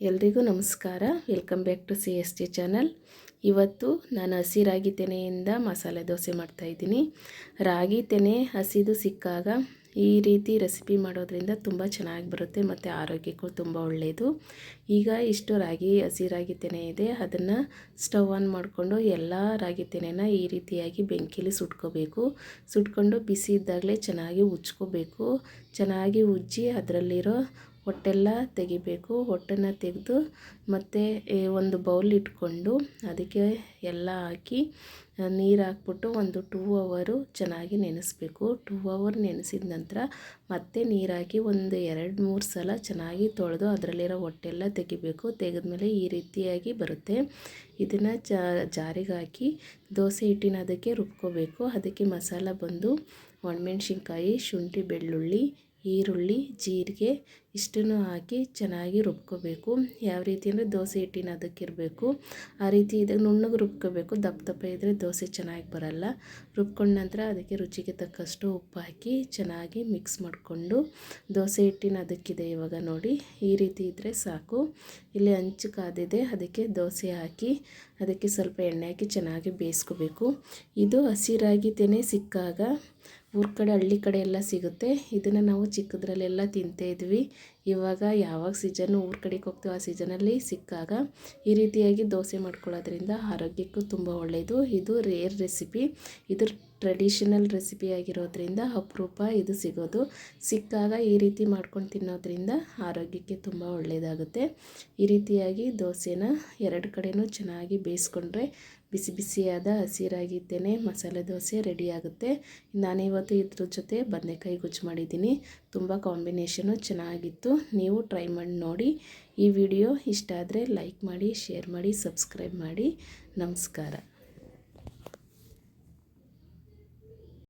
ಎಲ್ರಿಗೂ ನಮಸ್ಕಾರ. Welcome back to C S T channel ಇವತ್ತು ನಾನು ಹಸಿ ರಾಗಿ ತೆನೆಯಿಂದ ಮಸಾಲೆ ದೋಸೆ ಮಾಡ್ತಾಯಿದ್ದೀನಿ ರಾಗಿ ತೆನೆ ಹಸಿದು ಸಿಕ್ಕಾಗ ಈ ರೀತಿ ರೆಸಿಪಿ ಮಾಡೋದ್ರಿಂದ ತುಂಬ ಚೆನ್ನಾಗಿ ಬರುತ್ತೆ ಮತ್ತು ಆರೋಗ್ಯಕ್ಕೂ ತುಂಬ ಒಳ್ಳೆಯದು ಈಗ ಇಷ್ಟು ರಾಗಿ, ಹಸಿ ರಾಗಿ ತೆನೆ ಇದೆ. ಅದನ್ನು ಸ್ಟವ್ ಆನ್ ಮಾಡಿಕೊಂಡು ಎಲ್ಲ ರಾಗಿ ತೆನೆನ ಈ ರೀತಿಯಾಗಿ ಬೆಂಕಿಲಿ ಸುಟ್ಕೋಬೇಕು. ಸುಟ್ಕೊಂಡು ಬಿಸಿ ಇದ್ದಾಗಲೇ ಚೆನ್ನಾಗಿ ಉಜ್ಕೋಬೇಕು. ಚೆನ್ನಾಗಿ ಉಜ್ಜಿ ಅದರಲ್ಲಿರೋ ಹೊಟ್ಟೆಲ್ಲ ತೆಗಿಬೇಕು. ಹೊಟ್ಟೆನ ತೆಗೆದು ಮತ್ತು ಒಂದು ಬೌಲ್ ಇಟ್ಕೊಂಡು ಅದಕ್ಕೆ ಎಲ್ಲ ಹಾಕಿ ನೀರು ಹಾಕ್ಬಿಟ್ಟು ಒಂದು ಟೂ ಅವರು ಚೆನ್ನಾಗಿ ನೆನೆಸ್ಬೇಕು. ಟೂ ಅವರ್ ನೆನೆಸಿದ ನಂತರ ಮತ್ತೆ ನೀರಾಕಿ ಒಂದು ಎರಡು ಮೂರು ಸಲ ಚೆನ್ನಾಗಿ ತೊಳೆದು ಅದರಲ್ಲಿರೋ ಹೊಟ್ಟೆಲ್ಲ ತೆಗಿಬೇಕು. ತೆಗೆದ್ಮೇಲೆ ಈ ರೀತಿಯಾಗಿ ಬರುತ್ತೆ. ಇದನ್ನು ಜಾರಿಗೆ ಹಾಕಿ ದೋಸೆ ಹಿಟ್ಟಿನ ಅದಕ್ಕೆ ರುಬ್ಕೋಬೇಕು. ಅದಕ್ಕೆ ಮಸಾಲ ಬಂದು ಒಣಮೆಣ್ಸಿನ್ಕಾಯಿ, ಶುಂಠಿ, ಬೆಳ್ಳುಳ್ಳಿ, ಈರುಳ್ಳಿ, ಜೀರಿಗೆ ಇಷ್ಟನ್ನು ಹಾಕಿ ಚೆನ್ನಾಗಿ ರುಬ್ಕೋಬೇಕು. ಯಾವ ರೀತಿ ಅಂದರೆ ದೋಸೆ ಹಿಟ್ಟಿನ ಅದಕ್ಕಿರಬೇಕು ಆ ರೀತಿ ಇದಾಗ ನುಣ್ಣಗೆ ರುಬ್ಕೋಬೇಕು. ದಪ್ಪ ದಪ್ಪ ಇದ್ದರೆ ದೋಸೆ ಚೆನ್ನಾಗಿ ಬರಲ್ಲ. ರುಬ್ಕೊಂಡ ನಂತರ ಅದಕ್ಕೆ ರುಚಿಗೆ ತಕ್ಕಷ್ಟು ಉಪ್ಪು ಹಾಕಿ ಚೆನ್ನಾಗಿ ಮಿಕ್ಸ್ ಮಾಡಿಕೊಂಡು ದೋಸೆ ಹಿಟ್ಟಿನ ಅದಕ್ಕಿದೆ ಇವಾಗ ನೋಡಿ. ಈ ರೀತಿ ಇದ್ದರೆ ಸಾಕು. ಇಲ್ಲಿ ಹಂಚು ಕಾದಿದೆ. ಅದಕ್ಕೆ ದೋಸೆ ಹಾಕಿ ಅದಕ್ಕೆ ಸ್ವಲ್ಪ ಎಣ್ಣೆ ಹಾಕಿ ಚೆನ್ನಾಗಿ ಬೇಯಿಸ್ಕೋಬೇಕು. ಇದು ಹಸಿರಾಗಿ ತೆನೆ ಸಿಕ್ಕಾಗ ಊರ ಕಡೆ, ಹಳ್ಳಿ ಕಡೆ ಎಲ್ಲ ಸಿಗುತ್ತೆ. ಇದನ್ನು ನಾವು ಚಿಕ್ಕದ್ರಲ್ಲೆಲ್ಲ ತಿಂತಾಯಿದ್ವಿ ಇವಾಗ ಯಾವಾಗ ಸೀಸನ್ನು ಊರ ಕಡೆಗೆ ಹೋಗ್ತೀವಿ ಆ ಸೀಸನಲ್ಲಿ ಸಿಕ್ಕಾಗ ಈ ರೀತಿಯಾಗಿ ದೋಸೆ ಮಾಡ್ಕೊಳ್ಳೋದ್ರಿಂದ ಆರೋಗ್ಯಕ್ಕೂ ತುಂಬ ಒಳ್ಳೆಯದು ಇದು ರೇರ್ ರೆಸಿಪಿ ಇದು ಟ್ರೆಡಿಷನಲ್ ರೆಸಿಪಿ ಆಗಿರೋದ್ರಿಂದ ಅಪರೂಪ ಇದು ಸಿಗೋದು. ಸಿಕ್ಕಾಗ ಈ ರೀತಿ ಮಾಡ್ಕೊಂಡು ತಿನ್ನೋದ್ರಿಂದ ಆರೋಗ್ಯಕ್ಕೆ ತುಂಬ ಒಳ್ಳೆಯದಾಗುತ್ತೆ ಈ ರೀತಿಯಾಗಿ ದೋಸೆನ ಎರಡು ಕಡೆಯೂ ಚೆನ್ನಾಗಿ ಬೇಯಿಸ್ಕೊಂಡ್ರೆ ಬಿಸಿ ಬಿಸಿಯಾದ ಹಸಿರಾಗಿದ್ದೇನೆ ಮಸಾಲೆ ದೋಸೆ ರೆಡಿಯಾಗುತ್ತೆ ನಾನಿವತ್ತು ಇದ್ರ ಜೊತೆ ಬದನೆಕಾಯಿ ಗುಜ್ಜು ಮಾಡಿದ್ದೀನಿ. ತುಂಬ ಕಾಂಬಿನೇಷನು ಚೆನ್ನಾಗಿತ್ತು. ನೀವು ಟ್ರೈ ಮಾಡಿ ನೋಡಿ. ಈ ವಿಡಿಯೋ ಇಷ್ಟ ಆದರೆ ಲೈಕ್ ಮಾಡಿ, ಶೇರ್ ಮಾಡಿ, ಸಬ್ಸ್ಕ್ರೈಬ್ ಮಾಡಿ. ನಮಸ್ಕಾರ.